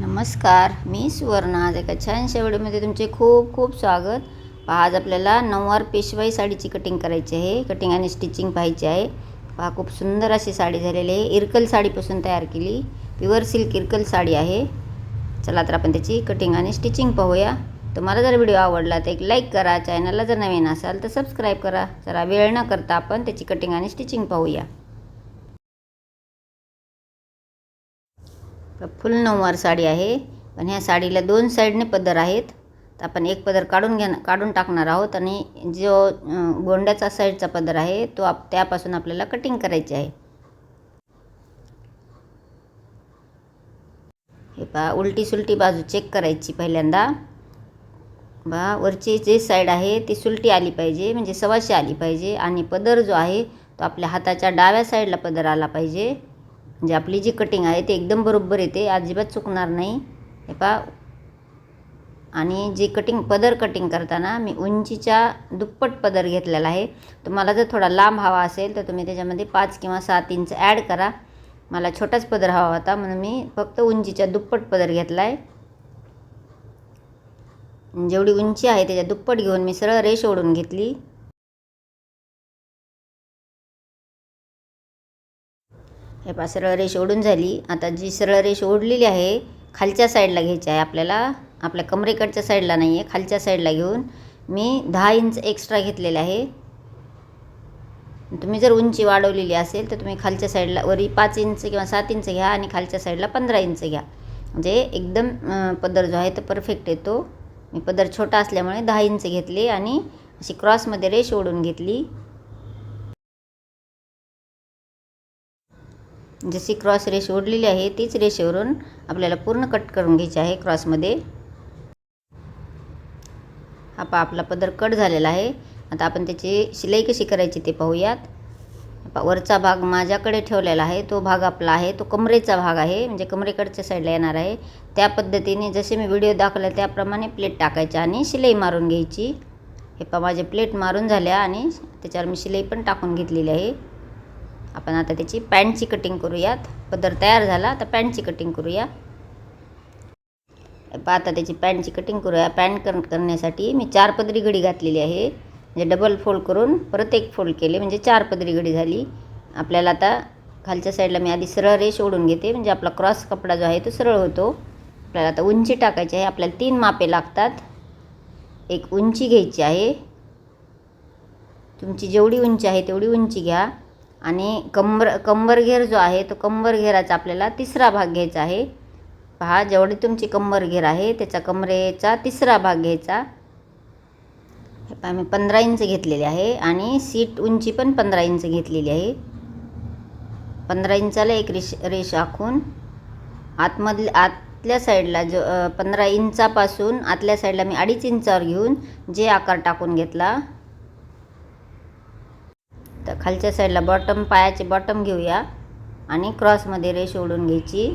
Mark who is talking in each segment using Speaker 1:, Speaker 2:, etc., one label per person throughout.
Speaker 1: नमस्कार मी सुवर्णा. आज एका छानशा व्हिडिओमध्ये तुमचे खूप खूप स्वागत. पहा आज आपल्याला नऊवार पेशवाई साडीची कटिंग करायची आहे. कटिंग आणि स्टिचिंग पाहायची आहे. पहा खूप सुंदर अशी साडी झालेली आहे. इरकल साडीपासून तयार केली. प्युअर सिल्क इरकल साडी आहे. चला तर आपण त्याची कटिंग आणि स्टिचिंग पाहूया. तुम्हाला जर व्हिडिओ आवडला तर एक लाईक करा. चॅनलला जर नवीन असाल तर सबस्क्राईब करा. जरा वेळ न करता आपण त्याची कटिंग आणि स्टिचिंग पाहूया. फुल नऊवार साडी आहे. पण ह्या साडीला दोन साईडने पदर आहेत. तर आपण एक पदर काढून घेण काढून टाकणार आहोत आणि जो गोंड्याचा साईडचा पदर आहे तो आप त्यापासून आपल्याला कटिंग करायची आहे. हे पहा उलटी सुलटी बाजू चेक करायची पहिल्यांदा. बा वरची जी साईड आहे ती सुलटी आली पाहिजे म्हणजे सवाशी आली पाहिजे. आणि पदर जो आहे तो आपल्या हाताच्या डाव्या साईडला पदर आला पाहिजे. म्हणजे आपली जी कटिंग आहे ती एकदम बरोबर येते अजिबात चुकणार नाही. हे पहा. आणि जी कटिंग पदर कटिंग करताना मी उंचीच्या दुप्पट पदर घेतलेला आहे. तुम्हाला जर थोडा लांब हवा असेल तर तुम्ही त्याच्यामध्ये पाच किंवा सात इंच ॲड करा. मला छोटाच पदर हवा होता म्हणून मी फक्त उंचीच्या दुप्पट पदर घेतला आहे जेवढी उंची आहे त्याच्या दुप्पट घेऊन मी सरळ रेष ओढून घेतली. हे पा सरळ रेष ओढून झाली. आता जी सरळ रेष ओढलेली आहे खालच्या साईडला घ्यायची आहे आपल्याला. आपल्या कमरेकडच्या साईडला नाही आहे खालच्या साईडला घेऊन मी दहा इंच एक्स्ट्रा घेतलेला आहे. तुम्ही जर उंची वाढवलेली असेल तर तुम्ही खालच्या साईडला वरी पाच इंच किंवा सात इंच घ्या आणि खालच्या साईडला पंधरा इंच घ्या. म्हणजे एकदम पदर जो आहे तो परफेक्ट येतो मी पदर छोटा असल्यामुळे दहा इंच घेतले आणि अशी क्रॉसमध्ये रेष ओढून घेतली. जशी क्रॉस रेष ओढलेली आहे तीच रेषेवरून आपल्याला पूर्ण कट करून घ्यायची आहे क्रॉसमध्ये. हा पा आपला पदर कट झालेला आहे. आता आपण त्याची शिलाई कशी करायची ते पाहूयात. वरचा भाग माझ्याकडे ठेवलेला आहे. तो भाग आपला आहे. तो कमरेचा भाग आहे. म्हणजे कमरेकडच्या साईडला येणार आहे. त्या पद्धतीने जसे मी व्हिडिओ दाखवला त्याप्रमाणे प्लेट टाकायची आणि शिलाई मारून घ्यायची. हे पा माझे प्लेट मारून झाल्या आणि त्याच्यावर मी शिलाई पण टाकून घेतलेली आहे. आपण आता त्याची पॅन्टची कटिंग करूयात. पदर तयार झाला आता पॅन्टची कटिंग करूया. आता त्याची पॅन्टची कटिंग करूया. पॅन्ट कर करण्यासाठी मी चार पदरी घडी घातलेली आहे. म्हणजे डबल फोल्ड करून परत एक फोल्ड केले म्हणजे चार पदरी घडी झाली. आपल्याला आता खालच्या साईडला मी आधी सरळ रेष ओढून घेते. म्हणजे आपला क्रॉस कपडा जो आहे तो सरळ होतो. आपल्याला आता उंची टाकायची आहे. आपल्याला तीन मापे लागतात. एक उंची घ्यायची आहे. तुमची जेवढी उंची आहे तेवढी उंची घ्या. आणि कंबर कंबरघेर जो आहे तो कंबरघेराचा आपल्याला तिसरा भाग घ्यायचा आहे. पहा जेवढी तुमची कंबरघेर आहे त्याचा कमरेचा तिसरा भाग घ्यायचा. हे पहा मी पंधरा इंच घेतलेली आहे आणि सीट उंची पण पंधरा इंच घेतलेली आहे. पंधरा इंचाला एक रेष रेष आखून आतमधली आतल्या साईडला जो पंधरा इंचापासून आतल्या साईडला मी अडीच इंचावर घेऊन जे आकार टाकून घेतला तर खालच्या साईडला बॉटम पायाचे बॉटम घेऊया आणि क्रॉसमध्ये रेष ओढून घ्यायची.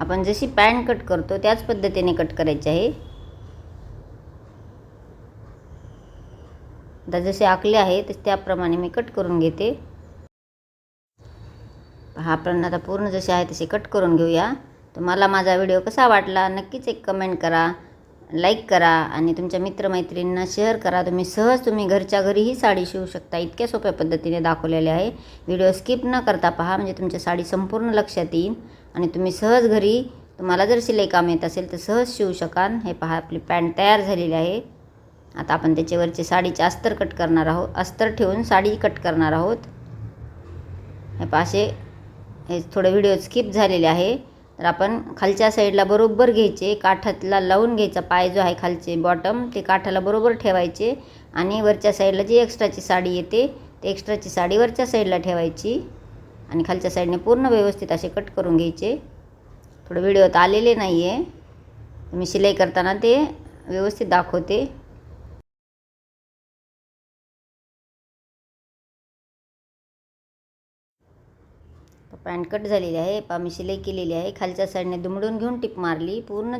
Speaker 1: आपण जशी पॅन्ट कट करतो त्याच पद्धतीने कट करायची आहे. आता जसे आखले आहे तसे त्याप्रमाणे मी कट करून घेते. हा आपण आता पूर्ण जसे आहे तसे कट करून घेऊया. तुम्हाला माझा व्हिडिओ कसा वाटला नक्कीच एक कमेंट करा. लाईक करा आणि तुमच्या मित्रमैत्रिणींना शेअर करा. तुम्ही सहज तुम्ही घरच्या घरीही साडी शिवू शकता. इतक्या सोप्या पद्धतीने दाखवलेले आहे. व्हिडिओ स्किप न करता पहा म्हणजे तुमच्या साडी संपूर्ण लक्षात येईल आणि तुम्ही सहज घरी तुम्हाला जर शिलाई काम येत असेल तर सहज शिवू शकाल. हे पहा आपली पॅन्ट तयार झालेली आहे. आता आपण त्याच्यावरचे साडीचे अस्तर कट करणार आहोत. अस्तर ठेवून साडी कट करणार आहोत. हे पहा असे हे थोडं व्हिडिओ स्किप झालेले आहे. तर आपण खालच्या साईडला बरोबर घ्यायचे काठातला लावून घ्यायचा पाय जो आहे खालचे बॉटम ते काठाला बरोबर ठेवायचे आणि वरच्या साईडला जी एक्स्ट्राची साडी येते ते एक्स्ट्राची साडी वरच्या साईडला ठेवायची आणि खालच्या साईडने पूर्ण व्यवस्थित असे कट करून घ्यायचे. थोडं व्हिडिओत आलेले नाही आहे मी शिलाई करताना ते व्यवस्थित दाखवते. पॅन्ट कट झालेली आहे पा मी शिलाई केलेली आहे खालच्या साईडने दुमडून घेऊन टिप मारली. पूर्ण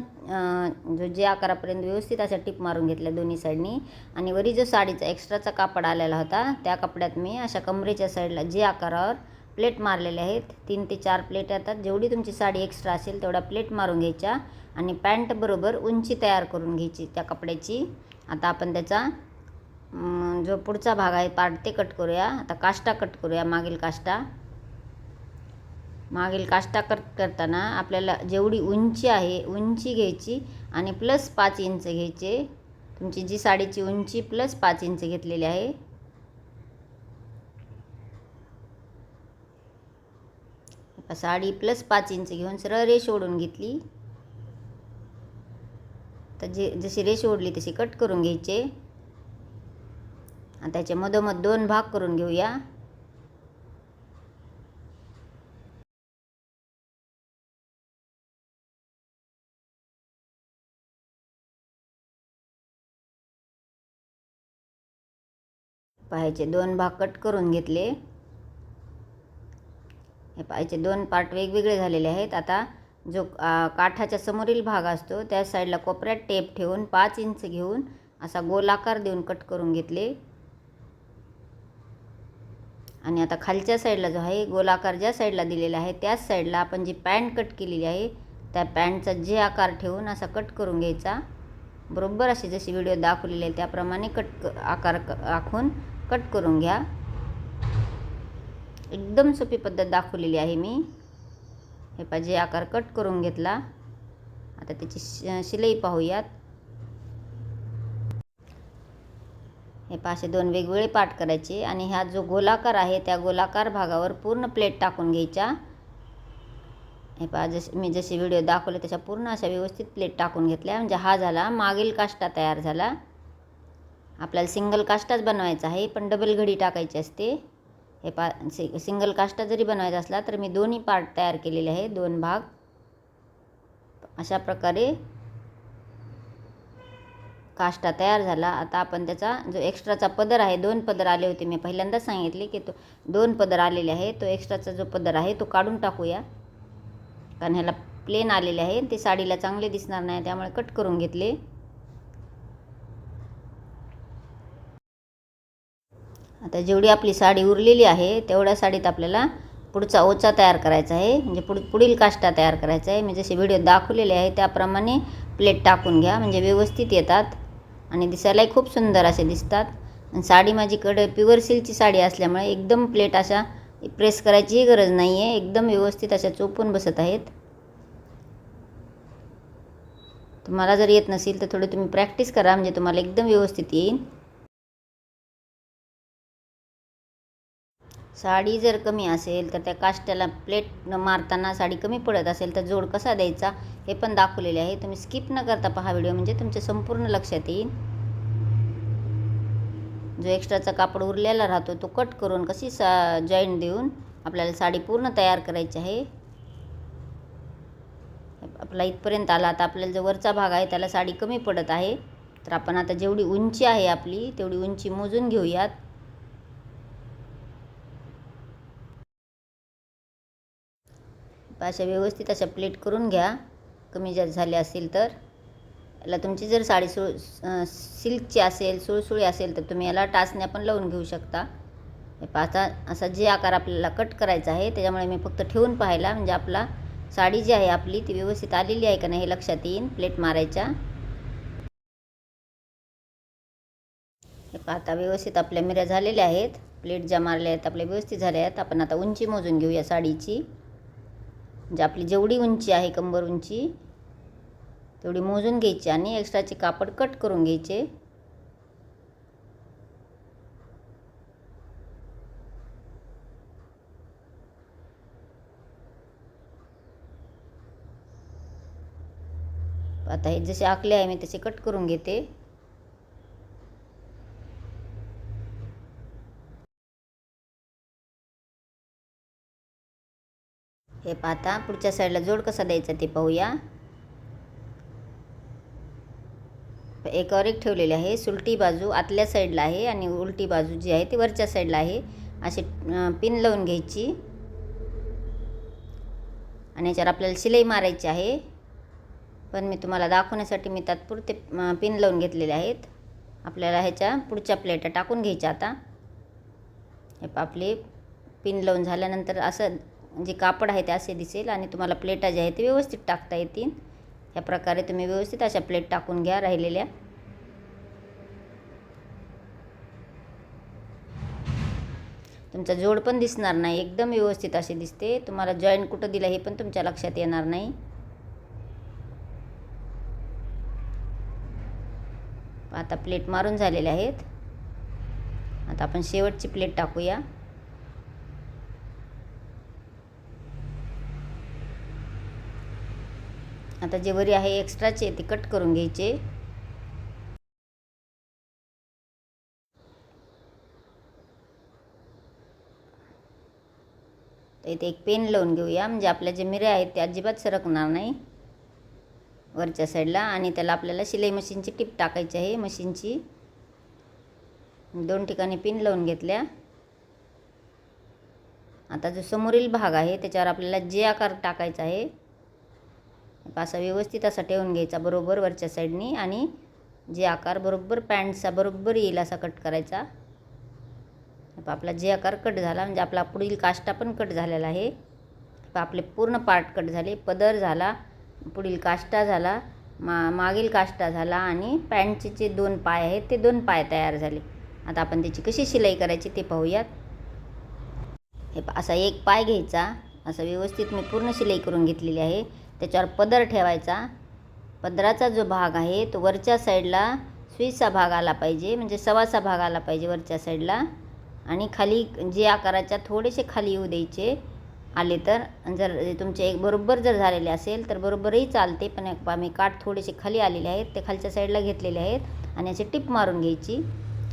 Speaker 1: जो जे आकारापर्यंत व्यवस्थित अशा टिप मारून घेतल्या दोन्ही साईडनी. आणि वरी जो साडीचा एक्स्ट्राचा कापड आलेला होता त्या कपड्यात मी अशा कमरेच्या साईडला जे आकारावर प्लेट मारलेल्या आहेत तीन ते चार प्लेट येतात. जेवढी तुमची साडी एक्स्ट्रा असेल तेवढ्या प्लेट मारून घ्यायच्या आणि पॅन्टबरोबर उंची तयार करून घ्यायची त्या कपड्याची. आता आपण त्याचा जो पुढचा भाग आहे पार्ट ते कट करूया. आता काष्टा कट करूया मागील काष्टा. मागील काष्टा कट करताना आपल्याला जेवढी उंची आहे उंची घ्यायची आणि प्लस पाच इंच घ्यायचे. तुमची जी साडीची उंची प्लस पाच इंच घेतलेली आहे. साडी प्लस पाच इंच घेऊन सरळ रेष ओढून घेतली. तर जे जशी रेष ओढली तशी कट करून घ्यायचे. आणि त्याचे मधोमध दोन भाग करून घेऊया. पाहायचे. दोन भाग कट करून घेतले. हे पाहायचे. दोन पार्ट वेगवेगळे झालेले आहेत. आता जो काठाच्या समोरील भाग असतो त्या साईडला कोपऱ्यात टेप ठेवून पाच इंच घेऊन असा गोलाकार देऊन कट करून घेतले. आणि आता खालच्या साईडला जो आहे गोलाकार ज्या साईडला दिलेला आहे त्याच साईडला आपण जी पॅन्ट कट केलेली आहे त्या पॅन्टचा जे आकार ठेवून असा कट करून घ्यायचा. बरोबर अशी जशी व्हिडिओ दाखवलेली आहे त्याप्रमाणे कट क- आकार आखून कट करून घ्या. एकदम सोपी पद्धत दाखवलेली आहे मी. हे पाहिजे आकार कट करून घेतला आता त्याची शि शिलाई पाहूयात. हे पाशे दोन वेगवेगळे पाठ करायचे आणि हा जो गोलाकार आहे त्या गोलाकार भागावर पूर्ण प्लेट टाकून घ्यायच्या. हे पहा जस मी जसे व्हिडिओ दाखवले तशा पूर्ण अशा व्यवस्थित प्लेट टाकून घेतल्या. म्हणजे हा झाला मागील काष्टा तयार झाला. आपल्याला सिंगल काष्टाच बनवायचा आहे. पण डबल घडी टाकायची असते. हे पा सि सिंगल काष्टा जरी बनवायचा असला तर मी दोन्ही पार्ट तयार केलेले आहे. दोन भाग. अशा प्रकारे काष्टा तयार झाला. आता आपण त्याचा जो एक्स्ट्राचा पदर आहे दोन पदर आले होते. मी पहिल्यांदाच सांगितले की तो दोन पदर आलेले आहे. तो एक्स्ट्राचा जो पदर आहे तो काढून टाकूया. कारण ह्याला प्लेन आलेले आहे. ते साडीला चांगले दिसणार नाही त्यामुळे कट करून घेतले. आता जेवढी आपली साडी उरलेली आहे तेवढ्या साडीत आपल्याला पुढचा ओचा तयार करायचा आहे. म्हणजे पुढ पुढील काष्टा तयार करायचा आहे. मी जसे व्हिडिओ दाखवलेले आहे त्याप्रमाणे प्लेट टाकून घ्या. म्हणजे व्यवस्थित येतात आणि दिसायलाही खूप सुंदर असे दिसतात. आणि साडी माझीकडे प्युअर सिल्कची साडी असल्यामुळे एकदम प्लेट अशा प्रेस करायचीही गरज नाही आहे एकदम व्यवस्थित अशा चोपून बसत आहेत. तुम्हाला जर येत नसेल तर थोडी तुम्ही प्रॅक्टिस करा. म्हणजे तुम्हाला एकदम व्यवस्थित येईल. साडी जर कमी असेल तर त्या काष्ट्याला प्लेट मारताना साडी कमी पडत असेल तर जोड कसा द्यायचा हे पण दाखवलेले आहे. तुम्ही स्किप न करता पहा व्हिडिओ म्हणजे तुमच्या संपूर्ण लक्षात येईल. जो एक्स्ट्राचा कापड उरलेला राहतो तो कट करून कशी सा जॉईंट देऊन आपल्याला साडी पूर्ण तयार करायची आहे. आपला इथपर्यंत आला आता आपल्याला जो वरचा भाग आहे त्याला साडी कमी पडत आहे. तर आपण आता जेवढी उंची आहे आपली तेवढी उंची मोजून घेऊयात. अशा व्यवस्थित अशा प्लेट करून घ्या. कमी जास्त झाले असेल तर. याला तुमची जर साडी सुळ सिल्कची असेल सुळसुळी असेल तर तुम्ही याला टाचण्या पण लावून घेऊ शकता. हे पाहता असा जे आकार आपल्याला कट करायचा आहे त्याच्यामुळे मी फक्त ठेवून पाहायला म्हणजे आपला साडी जी आहे आपली ती व्यवस्थित आलेली आहे का नाही हे लक्षात येईन. प्लेट मारायच्या. हे पाहता व्यवस्थित आपल्या मिऱ्या झालेल्या आहेत. प्लेट ज्या मारल्या आहेत आपल्या व्यवस्थित झाल्या आहेत. आपण आता उंची मोजून घेऊया साडीची. म्हणजे आपली जेवढी उंची आहे कंबर उंची तेवढी मोजून घ्यायची आणि एक्स्ट्राचे कापड कट करून घ्यायचे. आता हे जसे आखले आहे मी तसे कट करून घेते. हे पाहता पुढच्या साईडला जोड कसा द्यायचा ते पाहूया. एकावर एक ठेवलेले आहे. सुलटी बाजू आतल्या साईडला आहे आणि उलटी बाजू जी आहे ती वरच्या साईडला आहे. असे पिन लावून घ्यायची. आणि याच्यावर आपल्याला शिलाई मारायची आहे. पण मी तुम्हाला दाखवण्यासाठी मी तात्पुरते पिन लावून घेतलेले आहेत. आपल्याला ह्याच्या पुढच्या प्लेटा टाकून घ्यायच्या आता. हे आपली पिन लावून झाल्यानंतर असं जे कापड आहे ते असे दिसेल आणि तुम्हाला प्लेटा जे आहे ते व्यवस्थित टाकता येतील. ह्या प्रकारे तुम्ही व्यवस्थित अशा प्लेट टाकून घ्या राहिलेल्या. तुमचा जोड पण दिसणार नाही एकदम व्यवस्थित असे दिसते. तुम्हाला जॉईंट कुठं दिलं हे पण तुमच्या लक्षात येणार नाही. आता प्लेट मारून झालेले आहेत. आता आपण शेवटची प्लेट टाकूया. आता जे वरी आहे एक्स्ट्राचे ते कट करून घ्यायचे. तर इथे एक पेन लावून घेऊया. म्हणजे आपल्या जे मिऱ्या आहेत ते अजिबात सरकणार नाही. वरच्या साईडला आणि त्याला आपल्याला शिलाई मशीनची टीप टाकायची आहे मशीनची दोन ठिकाणी पिन लावून घेतल्या. आता जो समोरील भाग आहे त्याच्यावर आपल्याला जे आकार टाकायचा आहे असा व्यवस्थित असा ठेवून घ्यायचा बरोबर वरच्या साईडनी आणि जे आकार बरोबर पॅन्टचा बरोबर येईल असा कट करायचा. आपला जे आकार कट झाला म्हणजे आपला पुढील काष्टा पण कट झालेला आहे. आपले पूर्ण पार्ट कट झाले पदर झाला पुढील काष्टा झाला मा मागील काष्टा झाला आणि पॅन्टचे जे दोन पाय आहेत ते दोन पाय तयार झाले. आता आपण त्याची कशी शिलाई करायची ते पाहूयात. हे असा एक पाय घ्यायचा असं व्यवस्थित मी पूर्ण शिलाई करून घेतलेली आहे. त्याच्यावर पदर ठेवायचा. पदराचा जो भाग आहे तो वरच्या साईडला स्वीचा भाग आला पाहिजे म्हणजे सवाचा भाग आला पाहिजे वरच्या साईडला. आणि खाली जे आकाराच्या थोडेसे खाली येऊ द्यायचे आले तर जर तुमचे एक बरोबर जर झालेले असेल तर बरोबरही चालते पण आम्ही मी काठ थोडेसे खाली आलेले आहेत ते खालच्या साईडला घेतलेले आहेत आणि अशी टिप मारून घ्यायची.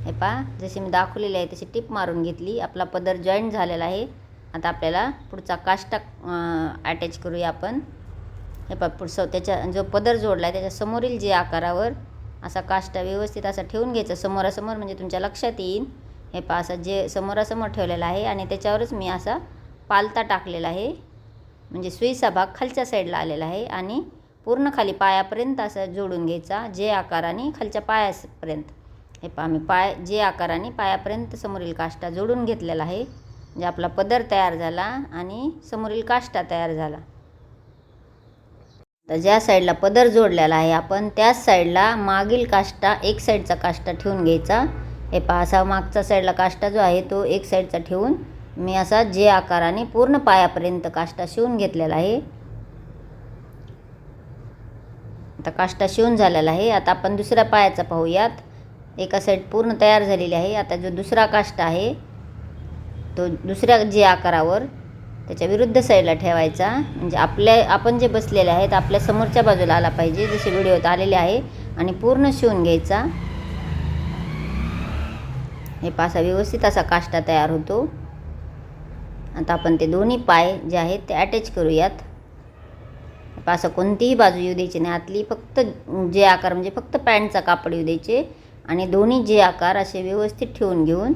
Speaker 1: हे पा जसे मी दाखवलेले आहे तशी टिप मारून घेतली. आपला पदर जॉईंट झालेला आहे. आता आपल्याला पुढचा काष्टा अटॅच करूया आपण. हे पा पुढचं त्याच्या जो पदर जोडला आहे त्याच्यासमोरील जे आकारावर असा काष्टा व्यवस्थित असा ठेवून घ्यायचा. समोरासमोर म्हणजे तुमच्या लक्षात येईल हे पा असं जे समोरासमोर ठेवलेलं आहे आणि त्याच्यावरच मी असा पालता टाकलेला आहे. म्हणजे सुईचा भाग खालच्या साईडला आलेला आहे आणि पूर्ण खाली पायापर्यंत असं जोडून घ्यायचा जे आकाराने खालच्या पायापर्यंत. हे पा मी पाय जे आकाराने पायापर्यंत समोरील काष्टा जोडून घेतलेला आहे. म्हणजे आपला पदर तयार झाला आणि समोरील काष्टा तयार झाला. तर ज्या साईडला पदर जोडलेला आहे आपण त्याच साईडला मागील काष्टा एक साईडचा काष्टा ठेवून घ्यायचा. हे पहा असा मागचा साईडला काष्टा जो आहे तो एक साईडचा ठेवून मी असा जे आकाराने पूर्ण पायापर्यंत काष्टा शिवून घेतलेला आहे. आता काष्टा शिवून झालेला आहे. आता आपण दुसऱ्या पायाचा पाहूयात. एका साईड पूर्ण तयार झालेली आहे. आता जो दुसरा काष्टा आहे तो दुसऱ्या जे आकारावर त्याच्या विरुद्ध साईडला ठेवायचा. म्हणजे आपल्या आपण जे बसलेले आहेत आपल्या समोरच्या बाजूला आला पाहिजे जसे व्हिडिओत आलेले आहे आणि पूर्ण शिवून घ्यायचा. हे पासा व्यवस्थित असा काष्टा तयार होतो. आता आपण ते दोन्ही पाय जे आहेत ते अटॅच करूयात. पासा कोणतीही बाजू येऊ द्यायची नाही. आतली फक्त जे आकार म्हणजे फक्त पॅन्टचा कापड येऊ द्यायचे. आणि दोन्ही जे आकार असे व्यवस्थित ठेवून घेऊन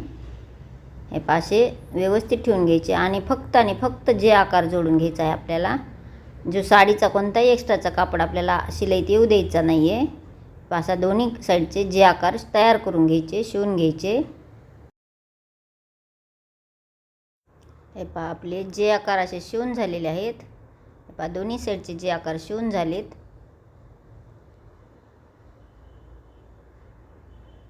Speaker 1: हे पासे व्यवस्थित ठेवून घ्यायचे आणि फक्त आणि फक्त जे आकार जोडून घ्यायचा आहे आपल्याला जो साडीचा कोणताही एक्स्ट्राचा कापड आपल्याला शिलाईत येऊ द्यायचा नाही आहे पासा दोन्ही साईडचे जे आकार तयार करून घ्यायचे शिवून घ्यायचे. हे पहा आपले जे आकार असे शिवून झालेले आहेत हे पहा दोन्ही साईडचे जे आकार शिवून झालेत.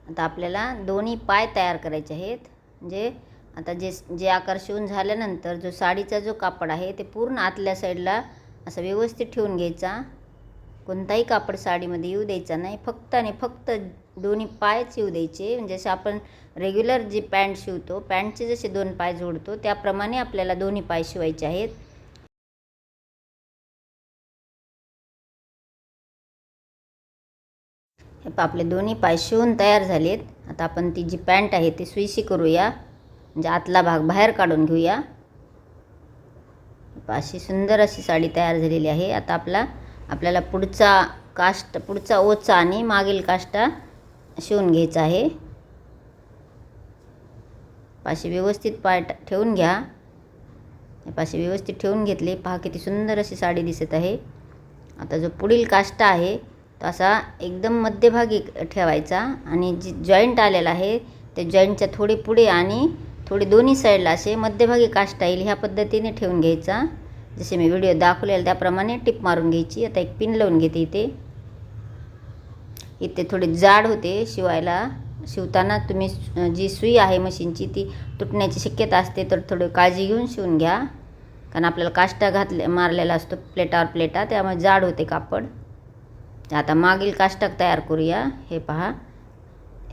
Speaker 1: आता आपल्याला दोन्ही पाय तयार करायचे आहेत म्हणजे आता जे जे आकार शिवून झाल्यानंतर जो साडीचा जो कापड आहे ते पूर्ण आतल्या साईडला असं व्यवस्थित ठेवून घ्यायचा. कोणताही कापड साडीमध्ये येऊ द्यायचा नाही. फक्त आणि फक्त दोन्ही पायच येऊ द्यायचे. म्हणजे जसे आपण रेग्युलर जी पॅन्ट शिवतो पॅन्टचे जसे दोन पाय जोडतो त्याप्रमाणे आपल्याला दोन्ही पाय शिवायचे आहेत. हे आपले दोन्ही पाय शिवून तयार झालेत. आता आपण ती जी पॅन्ट आहे ती सुईशी करूया. म्हणजे आतला भाग बाहेर काढून घेऊया. अशी सुंदर अशी साडी तयार झालेली आहे. आता आपला आपल्याला पुढचा काष्ट पुढचा ओचा आणि मागील काष्टा शिवून घ्यायचा आहे. पाशी व्यवस्थित पाय ठेवून घ्या. पाशी व्यवस्थित ठेवून घेतले. पहा किती सुंदर अशी साडी दिसत आहे. आता जो पुढील काष्टा आहे तो असा एकदम मध्यभागी ठेवायचा आणि जी जॉईंट आलेला आहे ते जॉईंटच्या थोडे पुढे आणि थोडी दोन्ही साईडला असे मध्यभागी काष्टा येईल ह्या पद्धतीने ठेवून घ्यायचा. जसे मी व्हिडिओ दाखवलेला त्याप्रमाणे टिप मारून घ्यायची. आता एक पिन लावून घेते इथे. इथे थोडी जाड होते शिवायला. शिवताना तुम्ही जी सुई आहे मशीनची ती तुटण्याची शक्यता असते तर थोडी काळजी घेऊन शिवून घ्या. कारण आपल्याला काष्टा घातले मारलेला असतो प्लेटावर प्लेटा त्यामुळे जाड होते कापड. आता मागील काष्टक तयार करूया. हे पहा.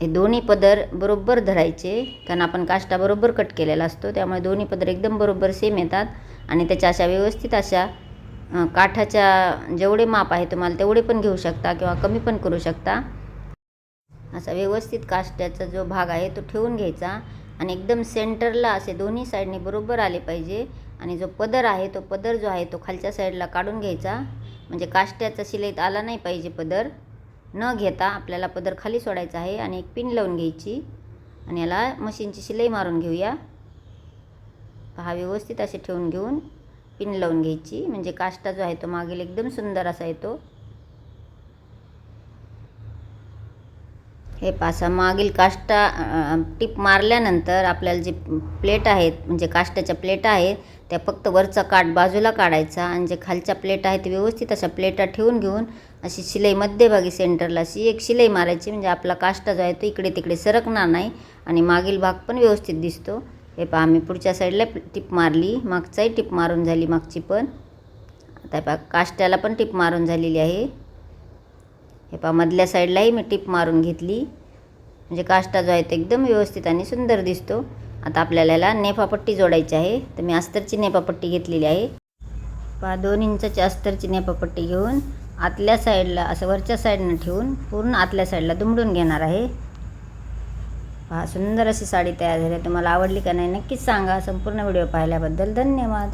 Speaker 1: हे दोन्ही पदर बरोबर धरायचे कारण आपण काष्टा बरोबर कट केलेला असतो त्यामुळे दोन्ही पदर एकदम बरोबर सेम येतात. आणि त्याच्या अशा व्यवस्थित अशा काठाच्या जेवढे माप आहे तुम्हाला तेवढे पण घेऊ शकता किंवा कमी पण करू शकता. असा व्यवस्थित काष्ट्याचा जो भाग आहे तो ठेवून घ्यायचा आणि एकदम सेंटरला असे दोन्ही साईडने बरोबर आले पाहिजे. आणि जो पदर आहे तो पदर जो आहे तो खालच्या साईडला काढून घ्यायचा. म्हणजे काष्ट्याचा शिलाईत आला नाही पाहिजे पदर. न घेता आपल्याला पदर खाली सोडायचा आहे आणि एक पिन लावून घ्यायची. आणि याला मशीनची शिलाई मारून घेऊया. पहा व्यवस्थित असे ठेवून घेऊन पिन लावून घ्यायची. म्हणजे काष्टा जो आहे तो मागील एकदम सुंदर असा येतो. हे पासा मागील काष्टा टिप टीप मारल्यानंतर आपल्याला जे प्लेट आहेत म्हणजे काष्टाच्या प्लेटा आहेत त्या फक्त वरचा काठ बाजूला काढायचा. आणि जे खालच्या प्लेट आहेत ते व्यवस्थित अशा प्लेटा ठेवून घेऊन अशी शिलाई मध्यभागी सेंटरला अशी एक शिलाई मारायची म्हणजे आपला काष्टा जो आहे तो इकडे तिकडे सरकणार नाही आणि मागील भाग पण व्यवस्थित दिसतो. हे पहा आम्ही पुढच्या साईडला टिप मारली मागचाही टिप मारून झाली मागची पण. आता पहा काष्ट्याला पण टिप मारून झालेली आहे. हे पहा मधल्या साईडलाही मी टिप मारून घेतली. म्हणजे काष्टा जो आहे तो एकदम व्यवस्थित आणि सुंदर दिसतो. आता आपल्याला याला नेफापट्टी जोडायची आहे. तर मी अस्तरची नेफापट्टी घेतलेली आहे. पहा दोन इंचाची अस्तरची नेफापट्टी घेऊन आतल्या साईडला असं वरच्या साईडनं ठेवून पूर्ण आतल्या साईडला दुमडून घेणार आहे. पहा सुंदर अशी साडी तयार झाली तुम्हाला आवडली का नाही नक्कीच सांगा. संपूर्ण व्हिडिओ पाहिल्याबद्दल धन्यवाद.